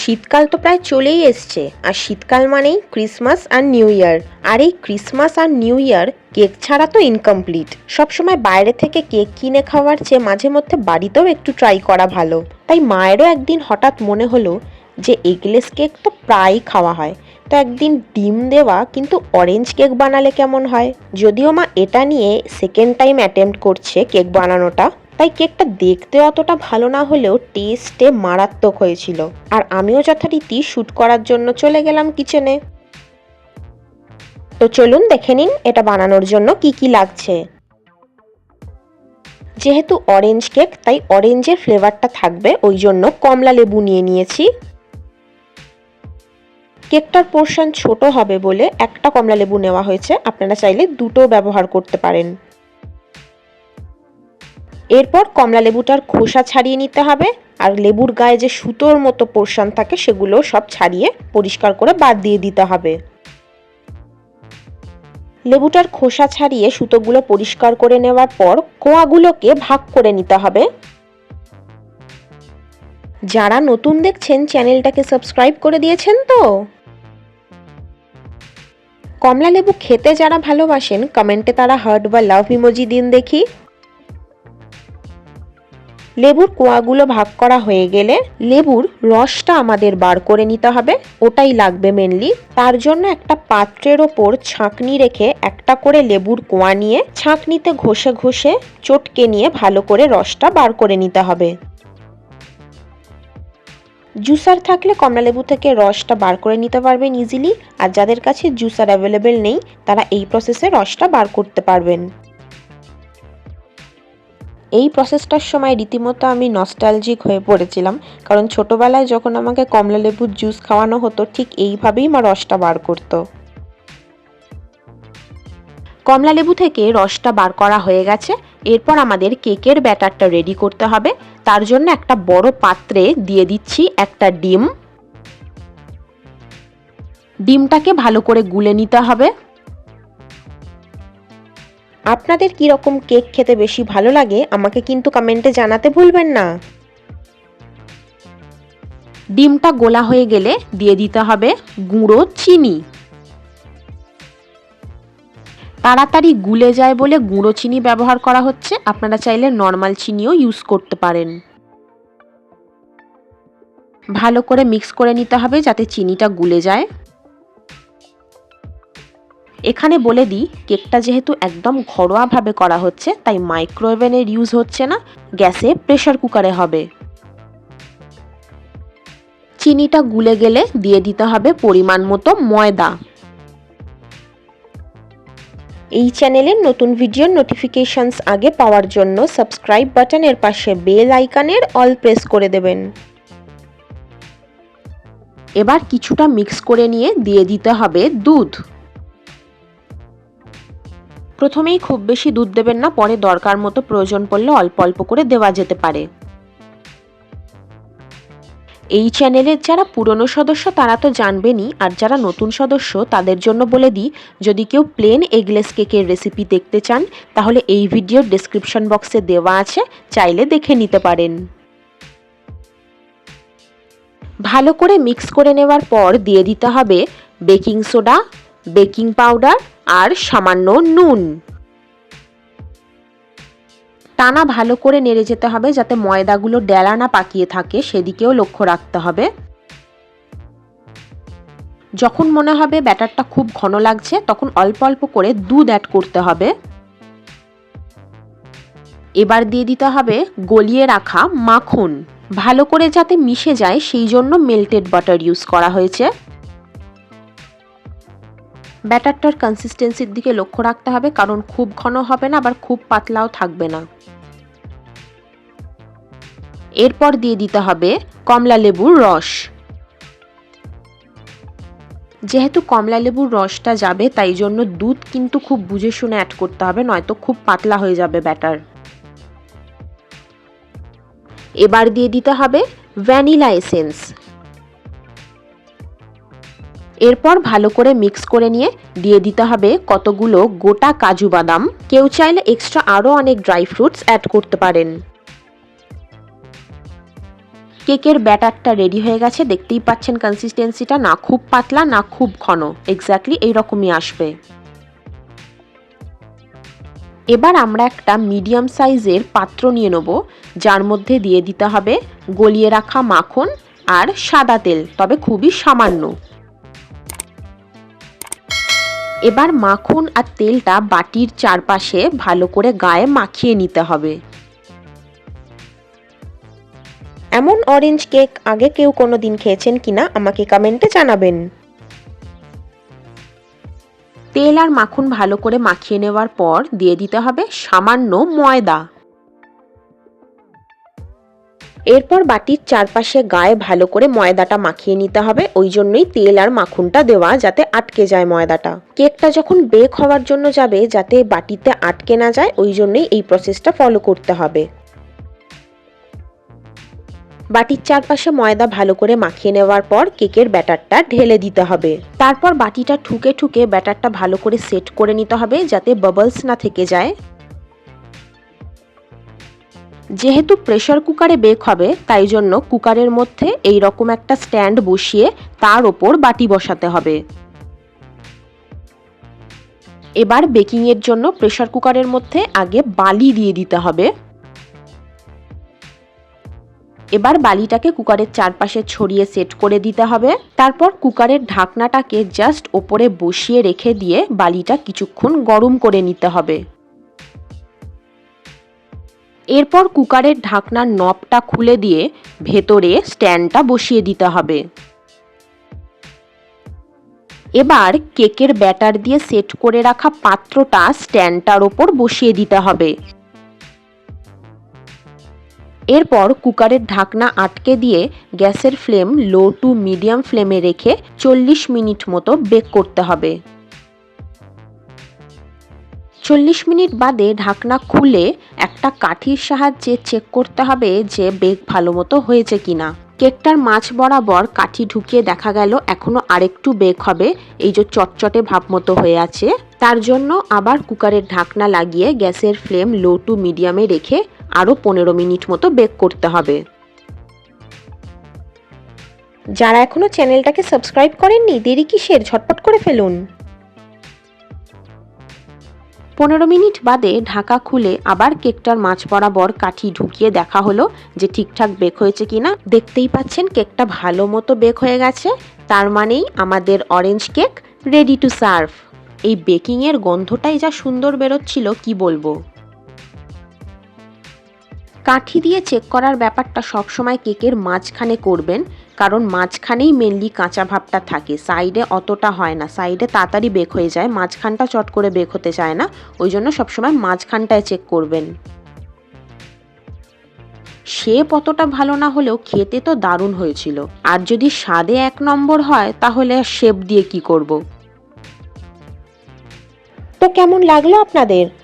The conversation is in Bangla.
শীতকাল তো প্রায় চলেই এসছে, আর শীতকাল মানেই ক্রিসমাস আর নিউ ইয়ার। আর এই ক্রিসমাস আর নিউ ইয়ার কেক ছাড়া তো ইনকমপ্লিট সবসময় বাইরে থেকে কেক কিনে খাওয়ার চেয়ে মাঝে মধ্যে বাড়িতেও একটু ট্রাই করা ভালো। তাই মায়েরও একদিন হঠাৎ মনে হলো যে এগলেস কেক তো প্রায়ই খাওয়া হয়। তো একদিন ডিম দেওয়া কিন্তু অরেঞ্জ কেক বানালে কেমন হয়? যদিও মা এটা নিয়ে সেকেন্ড টাইম অ্যাটেম্প্ট করছে কেক বানানোটা। তাই কেকটা দেখতে অতটা ভালো না হলেও টেস্টে মারাত্মক হয়েছিল। আর আমিও যথারীতি শ্যুট করার জন্য চলে গেলাম কিচেনে। তো চলুন দেখে নিন এটা বানানোর জন্য কি কি লাগছে। যেহেতু অরেঞ্জ কেক, তাই অরেঞ্জের ফ্লেভারটা থাকবে, ওই জন্য কমলা লেবু নিয়ে নিয়েছি। কেকটার পোর্শন ছোট হবে বলে একটা কমলা লেবু নেওয়া হয়েছে, আপনারা চাইলে দুটো ব্যবহার করতে পারেন। এরপর কমলা লেবুটার খোসা ছাড়িয়ে নিতে হবে, আর লেবুর গায়ে যে সুতোর মতো পোর্শন থাকে সেগুলো সব ছাড়িয়ে পরিষ্কার করে বাদ দিয়ে দিতে হবে। লেবুটার খোসা ছাড়িয়ে সুতোগুলো পরিষ্কার করে নেওয়ার পর কোয়াগুলোকে ভাগ করে নিতে হবে। যারা নতুন দেখছেন, চ্যানেলটাকে সাবস্ক্রাইব করে দিয়েছেন তো? কমলা লেবু খেতে যারা ভালোবাসেন, কমেন্টে তারা হার্ট বা লাভ ইমোজি দিন দেখি। লেবুর কোয়াগুলো ভাগ করা হয়ে গেলে লেবুর রসটা আমাদের বার করে নিতে হবে। ওটাই লাগবে মেনলি তার জন্য একটা পাত্রের ওপর ছাঁকনি রেখে একটা করে লেবুর কোয়া নিয়ে ছাঁকনিতে ঘষে ঘষে চটকে নিয়ে ভালো করে রসটা বার করে নিতে হবে। জুসার থাকলে কমলালেবু থেকে রসটা বার করে নিতে পারবেন ইজিলি আর যাদের কাছে জুসার অ্যাভেলেবেল নেই, তারা এই প্রসেসে রসটা বার করতে পারবেন। এই প্রসেসটার সময় রীতিমতো আমি নস্টালজিক হয়ে পড়েছিলাম। কারণ ছোটবেলায় যখন আমাকে কমলা লেবুর জুস খাওয়ানো হতো, ঠিক এইভাবেই মা রসটা বার করতো। কমলা লেবু থেকে রসটা বার করা হয়ে গেছে। এরপর আমাদের কেকের ব্যাটারটা রেডি করতে হবে। তার জন্য একটা বড় পাত্রে দিয়ে দিচ্ছি একটা ডিম। ডিমটাকে ভালো করে গুলে নিতে হবে। আপনাদের কি রকম কেক খেতে বেশি ভালো লাগে, আমাকে কিন্তু কমেন্টে জানাতে ভুলবেন না। ডিমটা গোলা হয়ে গেলে দিয়ে দিতে হবে গুঁড়ো চিনি। তাড়াতাড়ি গুলে যায় বলে গুঁড়ো চিনি ব্যবহার করা হচ্ছে, আপনারা চাইলে নর্মাল চিনিও ইউজ করতে পারেন। ভালো করে মিক্স করে নিতে হবে যাতে চিনিটা গুলে যায়। এখানে বলে দিই, কেকটা যেহেতু একদম ঘরোয়াভাবে করা হচ্ছে, তাই মাইক্রোওভেনের ইউজ হচ্ছে না, গ্যাসে প্রেশার কুকারে হবে। চিনিটা গুলে গেলে দিয়ে দিতে হবে পরিমাণ মতো ময়দা। এই চ্যানেলের নতুন ভিডিওর নোটিফিকেশনস আগে পাওয়ার জন্য সাবস্ক্রাইব বাটনের পাশে বেল আইকনের অল প্রেস করে দেবেন। এবার কিছুটা মিক্স করে নিয়ে দিয়ে দিতে হবে দুধ। প্রথমেই খুব বেশি দুধ দেবেন না, পরে দরকার মতো প্রয়োজন পড়লে অল্প অল্প করে দেওয়া যেতে পারে। এই চ্যানেলের যারা পুরনো সদস্য তারা তো জানবেনই, আর যারা নতুন সদস্য তাদের জন্য বলে দিই, যদি কেউ প্লেন এগলেস কেকের রেসিপি দেখতে চান, তাহলে এই ভিডিওর ডিসক্রিপশন বক্সে দেওয়া আছে, চাইলে দেখে নিতে পারেন। ভালো করে মিক্স করে নেওয়ার পর দিয়ে দিতে হবে বেকিং সোডা বেকিং পাউডার আর সামান্য নুন। টানা ভালো করে নেড়ে যেতে হবে যাতে ময়দাগুলো ডেলা না পাকিয়ে থাকে, সেদিকেও লক্ষ্য রাখতে হবে। যখন মনে হবে ব্যাটারটা খুব ঘন লাগছে, তখন অল্প অল্প করে দুধ অ্যাড করতে হবে। এবার দিয়ে দিতে হবে গলিয়ে রাখা মাখন। ভালো করে যাতে মিশে যায়, সেই জন্য মেল্টেড বাটার ইউজ করা হয়েছে। ব্যাটারটার কনসিস্টেন্সির দিকে লক্ষ্য রাখতে হবে, কারণ খুব ঘন হবে না, আবার খুব পাতলাও থাকবে না। এরপর দিয়ে দিতে হবে কমলা লেবুর রস। যেহেতু কমলা লেবুর রসটা যাবে, তাই জন্য দুধ কিন্তু খুব বুঝে শুনে অ্যাড করতে হবে, নয়তো খুব পাতলা হয়ে যাবে ব্যাটার। এবার দিয়ে দিতে হবে ভ্যানিলা এসেন্স। এরপর ভালো করে মিক্স করে নিয়ে দিয়ে দিতে হবে কতগুলো গোটা কাজু বাদাম। কেউ চাইলে এক্সট্রা আরও অনেক ড্রাই ফ্রুটস অ্যাড করতে পারেন। কেকের ব্যাটারটা রেডি হয়ে গেছে, দেখতেই পাচ্ছেন কনসিস্টেন্সিটা না খুব পাতলা, না খুব ঘন। এক্স্যাক্টলি এইরকমই আসবে। এবার আমরা একটা মিডিয়াম সাইজের পাত্র নিয়ে নেব, যার মধ্যে দিয়ে দিতে হবে গলিয়ে রাখা মাখন আর সাদা তেল, তবে খুবই সামান্য। এবার মাখন আর তেলটা বাটির চারপাশে ভালো করে গায়ে মাখিয়ে নিতে হবে। এমন অরেঞ্জ কেক আগে কেউ কোনো দিন খেয়েছেন কিনা আমাকে কমেন্টে জানাবেন। তেল আর মাখন ভালো করে মাখিয়ে নেওয়ার পর দিয়ে দিতে হবে সামান্য ময়দা। এরপর বাটির চারপাশে গায়ে ভালো করে ময়দাটা মাখিয়ে নিতে হবে। ওই জন্যই তেল আর মাখনটা দেওয়া যাতে আটকে যায় ময়দাটা। কেকটা যখন বেক হওয়ার জন্য যাবে, যাতে বাটিতে আটকে না যায়, ওই জন্যই এই প্রসেসটা ফলো করতে হবে। বাটির চারপাশে ময়দা ভালো করে মাখিয়ে নেওয়ার পর কেকের ব্যাটারটা ঢেলে দিতে হবে। তারপর বাটিটা ঠুকে ঠুকে ব্যাটারটা ভালো করে সেট করে নিতে হবে, যাতে বাবলস না থেকে যায়। যেহেতু প্রেশার কুকারে বেক হবে, তাই জন্য কুকারের মধ্যে এই রকম একটা স্ট্যান্ড বসিয়ে তার ওপর বাটি বসাতে হবে। এবার বেকিংয়ের জন্য প্রেশার কুকারের মধ্যে আগে বালি দিয়ে দিতে হবে। এবার বালিটাকে কুকারের চারপাশে ছড়িয়ে সেট করে দিতে হবে। তারপর কুকারের ঢাকনাটাকে জাস্ট ওপরে বসিয়ে রেখে দিয়ে বালিটা কিছুক্ষণ গরম করে নিতে হবে। এরপর কুকারের ঢাকনার নবটা খুলে দিয়ে ভেতরে স্ট্যান্ডটা বসিয়ে দিতে হবে। এবার কেকের ব্যাটার দিয়ে সেট করে রাখা পাত্রটা স্ট্যান্ডটার ওপর বসিয়ে দিতে হবে। এরপর কুকারের ঢাকনা আটকে দিয়ে গ্যাসের ফ্লেম লো টু মিডিয়াম ফ্লেমে রেখে চল্লিশ মিনিট মতো বেক করতে হবে। চল্লিশ মিনিট বাদে ঢাকনা খুলে একটা কাঠির সাহায্যে চেক করতে হবে যে বেক ভালো মতো হয়েছে কিনা। কেকটার মাছ বরাবর কাঠি ঢুকিয়ে দেখা গেল এখনও আরেকটু বেক হবে, এই যে চটচটে ভাব মতো হয়ে আছে। তার জন্য আবার কুকারের ঢাকনা লাগিয়ে গ্যাসের ফ্লেম লো টু মিডিয়ামে রেখে আরও পনেরো মিনিট মতো বেক করতে হবে। যারা এখনও চ্যানেলটাকে সাবস্ক্রাইব করেননি, দেরি কিসের? ঝটপট করে ফেলুন। পনেরো মিনিট বাদে ঢাকা খুলে আবার কেকটার মাছ বরাবর কাঠি ঢুকিয়ে দেখা হলো যে ঠিকঠাক বেক হয়েছে কিনা। দেখতেই পাচ্ছেন কেকটা ভালো মতো বেক হয়ে গেছে। তার মানেই আমাদের orange cake ready to serve এই বেকিংয়ের গন্ধটাই যা সুন্দর বেরোচ্ছিল, কি বলব? কাঠি দিয়ে চেক করার ব্যাপারটা সবসময় কেকের মাঝখানে করবেন। কারণ মাঝখানেই মেনলি কাঁচা ভাবটা থাকে। সাইডে অতটা হয় না। সাইডে তাড়াতাড়ি বেক হয়ে যায়। মাঝখানটা চট করে বেক হতে চায় না। ওই জন্য সবসময় মাঝখানটায় চেক করবেন। শেপ অতটা ভালো না হলেও খেতে তো দারুণ হয়েছিল। আর যদি স্বাদে এক নম্বর হয়, তাহলে শেপ দিয়ে কি করব? তো কেমন লাগল আপনাদের?